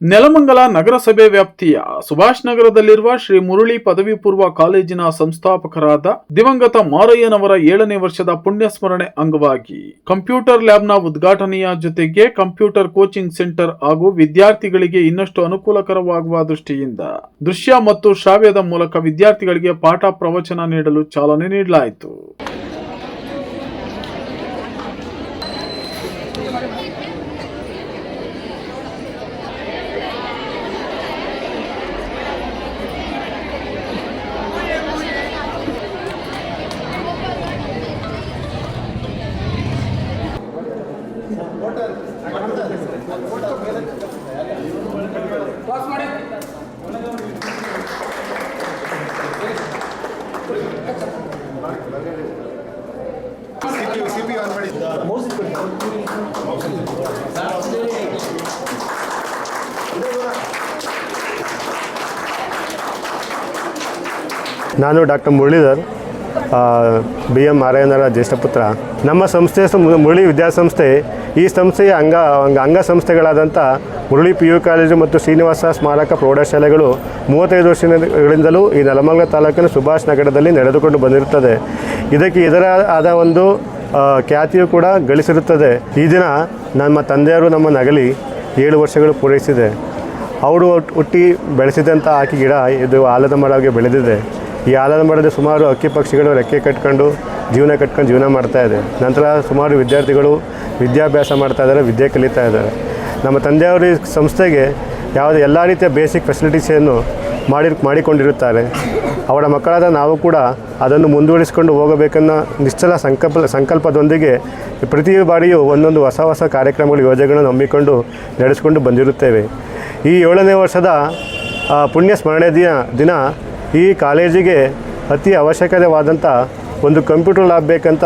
ನೆಲಮಂಗಲ ನಗರಸಭೆ ವ್ಯಾಪ್ತಿಯ ಸುಭಾಷ್ ನಗರದಲ್ಲಿರುವ ಶ್ರೀ ಮುರುಳಿ ಪದವಿ ಪೂರ್ವ ಕಾಲೇಜಿನ ಸಂಸ್ಥಾಪಕರಾದ ದಿವಂಗತ ಮಾರಯ್ಯನವರ ಏಳನೇ ವರ್ಷದ ಪುಣ್ಯ ಸ್ಮರಣೆ ಅಂಗವಾಗಿ ಕಂಪ್ಯೂಟರ್ ಲ್ಯಾಬ್ನ ಉದ್ಘಾಟನೆಯ ಜೊತೆಗೆ ಕಂಪ್ಯೂಟರ್ ಕೋಚಿಂಗ್ ಸೆಂಟರ್ ಹಾಗೂ ವಿದ್ಯಾರ್ಥಿಗಳಿಗೆ ಇನ್ನಷ್ಟು ಅನುಕೂಲಕರವಾಗುವ ದೃಷ್ಟಿಯಿಂದ ದೃಶ್ಯ ಮತ್ತು ಶ್ರಾವ್ಯದ ಮೂಲಕ ವಿದ್ಯಾರ್ಥಿಗಳಿಗೆ ಪಾಠ ಪ್ರವಚನ ನೀಡಲು ಚಾಲನೆ ನೀಡಲಾಯಿತು. ನಾನು ಡಾಕ್ಟರ್ ಮುರಳೀಧರ್ ಬಿ ಎಂ ನಾರಾಯಣರ ಜ್ಯೇಷ್ಠ ಪುತ್ರ. ನಮ್ಮ ಸಂಸ್ಥೆ ಮುರಳಿ ವಿದ್ಯಾಸಂಸ್ಥೆ ಈ ಸಂಸ್ಥೆಯ ಅಂಗ, ಅಂಗ- ಅಂಗಸಂಸ್ಥೆಗಳಾದಂಥ ಮುರಳಿ ಪಿ ಯು ಕಾಲೇಜು ಮತ್ತು ಶ್ರೀನಿವಾಸ ಸ್ಮಾರಕ ಪ್ರೌಢಶಾಲೆಗಳು ಮೂವತ್ತೈದು ವರ್ಷಗಳಿಂದಲೂ ಈ ನೆಲಮಂಗಲ ತಾಲೂಕಿನ ಸುಭಾಷ್ ನಗರದಲ್ಲಿ ನಡೆದುಕೊಂಡು ಬಂದಿರುತ್ತದೆ. ಇದಕ್ಕೆ ಇದರ ಆದ ಒಂದು ಖ್ಯಾತಿಯು ಕೂಡ ಗಳಿಸಿರುತ್ತದೆ. ಈ ದಿನ ನಮ್ಮ ತಂದೆಯವರು ನಮ್ಮ ನಗಲಿ ಏಳು ವರ್ಷಗಳು ಪೂರೈಸಿದೆ. ಅವರು ಹುಟ್ಟಿ ಬೆಳೆಸಿದಂಥ ಆಕಿ ಗಿಡ ಇದು ಆಲದ ಮರವಾಗಿ ಬೆಳೆದಿದೆ. ಈ ಆಲದ ಮರದ ಸುಮಾರು ಅಕ್ಕಿ ಪಕ್ಷಿಗಳು ರೆಕ್ಕೆ ಕಟ್ಕೊಂಡು ಜೀವನ ಕಟ್ಕೊಂಡು ಜೀವನ ಮಾಡ್ತಾ ಇದೆ. ನಂತರ ಸುಮಾರು ವಿದ್ಯಾರ್ಥಿಗಳು ವಿದ್ಯಾಭ್ಯಾಸ ಮಾಡ್ತಾ ಇದ್ದಾರೆ, ವಿದ್ಯೆ ಕಲಿತಾ ಇದ್ದಾರೆ. ನಮ್ಮ ತಂದೆಯವರು ಸಂಸ್ಥೆಗೆ ಯಾವುದೇ ಎಲ್ಲ ರೀತಿಯ ಬೇಸಿಕ್ ಫೆಸಿಲಿಟೀಸನ್ನು ಮಾಡಿ ಮಾಡಿಕೊಂಡಿರುತ್ತಾರೆ. ಅವರ ಮಕ್ಕಳಾದ ನಾವು ಕೂಡ ಅದನ್ನು ಮುಂದುವರಿಸಿಕೊಂಡು ಹೋಗಬೇಕನ್ನೋ ನಿಶ್ಚಲ ಸಂಕಲ್ಪ, ಸಂಕಲ್ಪದೊಂದಿಗೆ ಪ್ರತಿ ಬಾರಿಯೂ ಒಂದೊಂದು ಹೊಸ ಹೊಸ ಕಾರ್ಯಕ್ರಮಗಳು ಯೋಜನೆಗಳನ್ನು ನಂಬಿಕೊಂಡು ನಡೆಸಿಕೊಂಡು ಬಂದಿರುತ್ತೇವೆ. ಈ ಏಳನೇ ವರ್ಷದ ಪುಣ್ಯ ಸ್ಮರಣೆ ದಿನ ದಿನ ಈ ಕಾಲೇಜಿಗೆ ಅತಿ ಅವಶ್ಯಕವಾದಂಥ ಒಂದು ಕಂಪ್ಯೂಟರ್ ಲ್ಯಾಬ್ ಬೇಕಂತ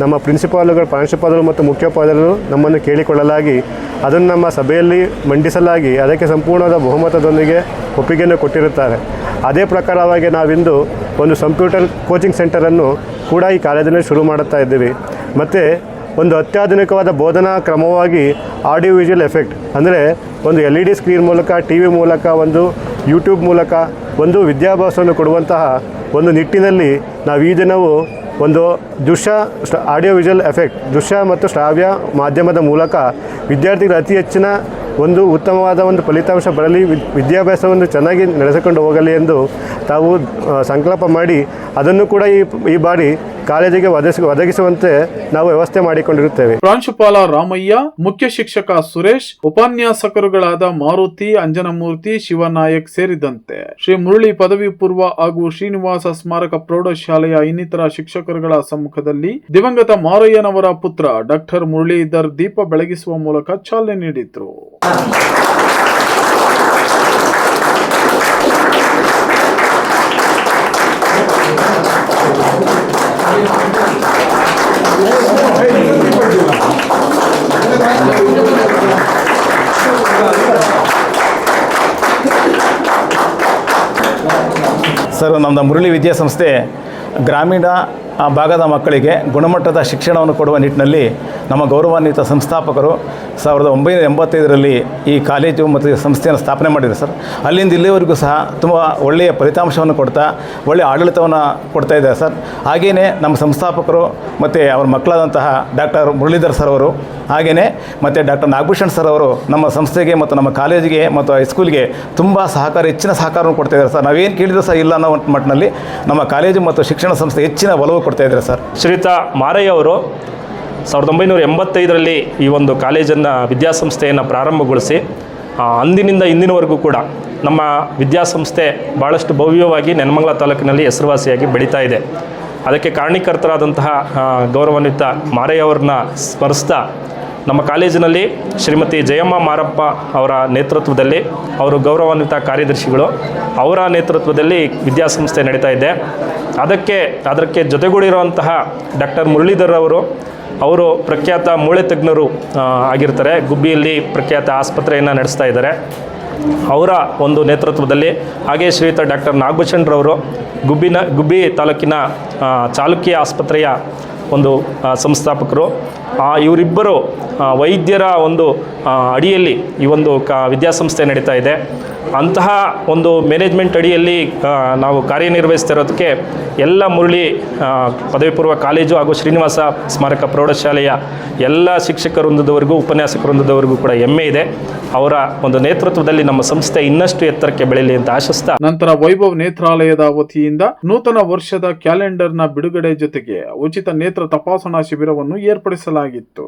ನಮ್ಮ ಪ್ರಿನ್ಸಿಪಾಲುಗಳು, ಪ್ರಾಂಶುಪಾಲರು ಮತ್ತು ಮುಖ್ಯೋಪಾಧ್ಯಾಯರು ನಮ್ಮನ್ನು ಕೇಳಿಕೊಳ್ಳಲಾಗಿ ಅದನ್ನು ನಮ್ಮ ಸಭೆಯಲ್ಲಿ ಮಂಡಿಸಲಾಗಿ ಅದಕ್ಕೆ ಸಂಪೂರ್ಣವಾದ ಬಹುಮತದೊಂದಿಗೆ ಒಪ್ಪಿಗೆಯನ್ನು ಕೊಟ್ಟಿರುತ್ತಾರೆ. ಅದೇ ಪ್ರಕಾರವಾಗಿ ನಾವಿಂದು ಒಂದು ಕಂಪ್ಯೂಟರ್ ಕೋಚಿಂಗ್ ಸೆಂಟರನ್ನು ಕೂಡ ಈ ಕಾಲೇಜಿನಲ್ಲಿ ಶುರು ಮಾಡುತ್ತಾ ಇದ್ದೀವಿ. ಮತ್ತು ಒಂದು ಅತ್ಯಾಧುನಿಕವಾದ ಬೋಧನಾ ಕ್ರಮವಾಗಿ ಆಡಿಯೋ ವಿಜುವಲ್ ಎಫೆಕ್ಟ್ ಅಂದರೆ ಒಂದು ಎಲ್ ಇ ಡಿ ಸ್ಕ್ರೀನ್ ಮೂಲಕ ಟಿ ವಿ ಮೂಲಕ, ಒಂದು ಯೂಟ್ಯೂಬ್ ಮೂಲಕ ಒಂದು ವಿದ್ಯಾಭ್ಯಾಸವನ್ನು ಕೊಡುವಂತಹ ಒಂದು ನಿಟ್ಟಿನಲ್ಲಿ ನಾವು ಈ ದಿನವು ಒಂದು ದೃಶ್ಯ ಆಡಿಯೋ ವಿಜುವಲ್ ಎಫೆಕ್ಟ್ ದೃಶ್ಯ ಮತ್ತು ಶ್ರಾವ್ಯ ಮಾಧ್ಯಮದ ಮೂಲಕ ವಿದ್ಯಾರ್ಥಿಗಳು ಅತಿ ಹೆಚ್ಚಿನ ಒಂದು ಉತ್ತಮವಾದ ಒಂದು ಫಲಿತಾಂಶ ಬರಲಿ, ವಿದ್- ವಿದ್ಯಾಭ್ಯಾಸವನ್ನು ಚೆನ್ನಾಗಿ ನಡೆಸಿಕೊಂಡು ಹೋಗಲಿ ಎಂದು ತಾವು ಸಂಕಲ್ಪ ಮಾಡಿ ಅದನ್ನು ಕೂಡ ಈ ಈ ಬಾರಿ ಕಾಲೇಜಿಗೆ ಒದಗಿಸಿ, ಒದಗಿಸುವಂತೆ ನಾವು ವ್ಯವಸ್ಥೆ ಮಾಡಿಕೊಂಡಿರುತ್ತೇವೆ. ಪ್ರಾಂಶುಪಾಲ ರಾಮಯ್ಯ, ಮುಖ್ಯ ಶಿಕ್ಷಕ ಸುರೇಶ್, ಉಪನ್ಯಾಸಕರುಗಳಾದ ಮಾರುತಿ, ಅಂಜನಮೂರ್ತಿ, ಶಿವನಾಯಕ್ ಸೇರಿದಂತೆ. ಶ್ರೀ ಮುರಳಿ ಪದವಿ ಪೂರ್ವ ಹಾಗೂ ಶ್ರೀನಿವಾಸ ಸ್ಮಾರಕ ಪ್ರೌಢಶಾಲೆಯ ಇನ್ನಿತರ ಶಿಕ್ಷಕರುಗಳ ಸಮ್ಮುಖದಲ್ಲಿ ದಿವಂಗತ ಮಾರಯ್ಯನವರ ಪುತ್ರ ಡಾಕ್ಟರ್ ಮುರಳೀಧರ್ ದೀಪ ಬೆಳಗಿಸುವ ಮೂಲಕ ಚಾಲನೆ ನೀಡಿದ್ರು. ಸರ್ ನಮ್ಮದು ಮುರಳಿ ವಿದ್ಯಾಸಂಸ್ಥೆ ಗ್ರಾಮೀಣ ಭಾಗದ ಮಕ್ಕಳಿಗೆ ಗುಣಮಟ್ಟದ ಶಿಕ್ಷಣವನ್ನು ಕೊಡುವ ನಿಟ್ಟಿನಲ್ಲಿ ನಮ್ಮ ಗೌರವಾನ್ವಿತ ಸಂಸ್ಥಾಪಕರು ಸಾವಿರದ ಒಂಬೈನೂರ ಎಂಬತ್ತೈದರಲ್ಲಿ ಈ ಕಾಲೇಜು ಮತ್ತು ಸಂಸ್ಥೆಯನ್ನು ಸ್ಥಾಪನೆ ಮಾಡಿದರು ಸರ್. ಅಲ್ಲಿಂದ ಇಲ್ಲಿವರೆಗೂ ಸಹ ತುಂಬ ಒಳ್ಳೆಯ ಫಲಿತಾಂಶವನ್ನು ಕೊಡ್ತಾ, ಒಳ್ಳೆಯ ಆಡಳಿತವನ್ನು ಕೊಡ್ತಾ ಇದ್ದಾರೆ ಸರ್. ಹಾಗೆಯೇ ನಮ್ಮ ಸಂಸ್ಥಾಪಕರು ಮತ್ತು ಅವರ ಮಕ್ಕಳಾದಂತಹ ಡಾಕ್ಟರ್ ಮುರಳೀಧರ್ ಸರ್ ಅವರು ಹಾಗೆಯೇ ಮತ್ತು ಡಾಕ್ಟರ್ ನಾಗಭೂಷಣ್ ಸರ್ ಅವರು ನಮ್ಮ ಸಂಸ್ಥೆಗೆ ಮತ್ತು ನಮ್ಮ ಕಾಲೇಜಿಗೆ ಮತ್ತು ಹೈಸ್ಕೂಲ್ಗೆ ತುಂಬ ಸಹಕಾರ, ಹೆಚ್ಚಿನ ಸಹಕಾರವನ್ನು ಕೊಡ್ತಾ ಇದ್ದಾರೆ ಸರ್. ನಾವೇನು ಕೇಳಿದ್ರು ಸಹ ಇಲ್ಲ ಅನ್ನೋ ಮಟ್ಟಿನಲ್ಲಿ ನಮ್ಮ ಕಾಲೇಜು ಮತ್ತು ಶಿಕ್ಷಣ ಸಂಸ್ಥೆ ಹೆಚ್ಚಿನ ಒಲವು ಕೊಡ್ತಾ ಇದ್ದಾರೆ ಸರ್. ಶ್ರೀತಾ ಮಾರಯ್ಯ ಅವರು ಸಾವಿರದ ಒಂಬೈನೂರ ಎಂಬತ್ತೈದರಲ್ಲಿ ಈ ಒಂದು ಕಾಲೇಜನ್ನು ವಿದ್ಯಾಸಂಸ್ಥೆಯನ್ನು ಪ್ರಾರಂಭಗೊಳಿಸಿ ಅಂದಿನಿಂದ ಇಂದಿನವರೆಗೂ ಕೂಡ ನಮ್ಮ ವಿದ್ಯಾಸಂಸ್ಥೆ ಭಾಳಷ್ಟು ಭವ್ಯವಾಗಿ ನೆನಮಂಗಲ ತಾಲೂಕಿನಲ್ಲಿ ಹೆಸರುವಾಸಿಯಾಗಿ ಬೆಳೀತಾ ಇದೆ. ಅದಕ್ಕೆ ಕಾರಣೀಕರ್ತರಾದಂತಹ ಗೌರವಾನ್ವಿತ ಮಾರೆಯವ್ರನ್ನ ಸ್ಮರಿಸ್ತಾ ನಮ್ಮ ಕಾಲೇಜಿನಲ್ಲಿ ಶ್ರೀಮತಿ ಜಯಮ್ಮ ಮಾರಪ್ಪ ಅವರ ನೇತೃತ್ವದಲ್ಲಿ ಅವರು ಗೌರವಾನ್ವಿತ ಕಾರ್ಯದರ್ಶಿಗಳು ಅವರ ನೇತೃತ್ವದಲ್ಲಿ ವಿದ್ಯಾಸಂಸ್ಥೆ ನಡೀತಾ ಇದೆ. ಅದಕ್ಕೆ ಅದಕ್ಕೆ ಜೊತೆಗೂಡಿರುವಂತಹ ಡಾಕ್ಟರ್ ಮುರಳೀಧರ್ ಅವರು ಅವರು ಪ್ರಖ್ಯಾತ ಮೂಳೆ ತಜ್ಞರು ಆಗಿರ್ತಾರೆ. ಗುಬ್ಬಿಯಲ್ಲಿ ಪ್ರಖ್ಯಾತ ಆಸ್ಪತ್ರೆಯನ್ನು ನಡೆಸ್ತಾ ಇದ್ದಾರೆ. ಅವರ ಒಂದು ನೇತೃತ್ವದಲ್ಲಿ ಹಾಗೆ ಶ್ರೀಯುತ ಡಾಕ್ಟರ್ ನಾಗಭೂಷಣ್ರವರು ಗುಬ್ಬಿನ, ಗುಬ್ಬಿ ತಾಲೂಕಿನ ಚಾಲುಕ್ಯ ಆಸ್ಪತ್ರೆಯ ಒಂದು ಸಂಸ್ಥಾಪಕರು ಆ, ಇವರಿಬ್ಬರು ವೈದ್ಯರ ಒಂದು ಅಡಿಯಲ್ಲಿ ಈ ಒಂದು ಕ ವಿದ್ಯಾಸಂಸ್ಥೆ ನಡೀತಾ ಇದೆ. ಅಂತಹ ಒಂದು ಮ್ಯಾನೇಜ್ಮೆಂಟ್ ಅಡಿಯಲ್ಲಿ ನಾವು ಕಾರ್ಯನಿರ್ವಹಿಸ್ತಿರೋದಕ್ಕೆ ಎಲ್ಲ ಮುರಳಿ ಪದವಿ ಪೂರ್ವ ಕಾಲೇಜು ಹಾಗೂ ಶ್ರೀನಿವಾಸ ಸ್ಮಾರಕ ಪ್ರೌಢಶಾಲೆಯ ಎಲ್ಲ ಶಿಕ್ಷಕ ವೃಂದದವರೆಗೂ ಉಪನ್ಯಾಸಕ ವೃಂದದವರೆಗೂ ಕೂಡ ಹೆಮ್ಮೆ ಇದೆ. ಅವರ ಒಂದು ನೇತೃತ್ವದಲ್ಲಿ ನಮ್ಮ ಸಂಸ್ಥೆ ಇನ್ನಷ್ಟು ಎತ್ತರಕ್ಕೆ ಬೆಳೆಯಲಿ ಅಂತ ಆಶಿಸ್ತಾ ನಂತರ ವೈಭವ್ ನೇತ್ರಾಲಯದ ವತಿಯಿಂದ ನೂತನ ವರ್ಷದ ಕ್ಯಾಲೆಂಡರ್ನ ಬಿಡುಗಡೆ ಜೊತೆಗೆ ಉಚಿತ ನೇತ್ರ ತಪಾಸಣಾ ಶಿಬಿರವನ್ನು ಏರ್ಪಡಿಸಲಾಗಿತ್ತು.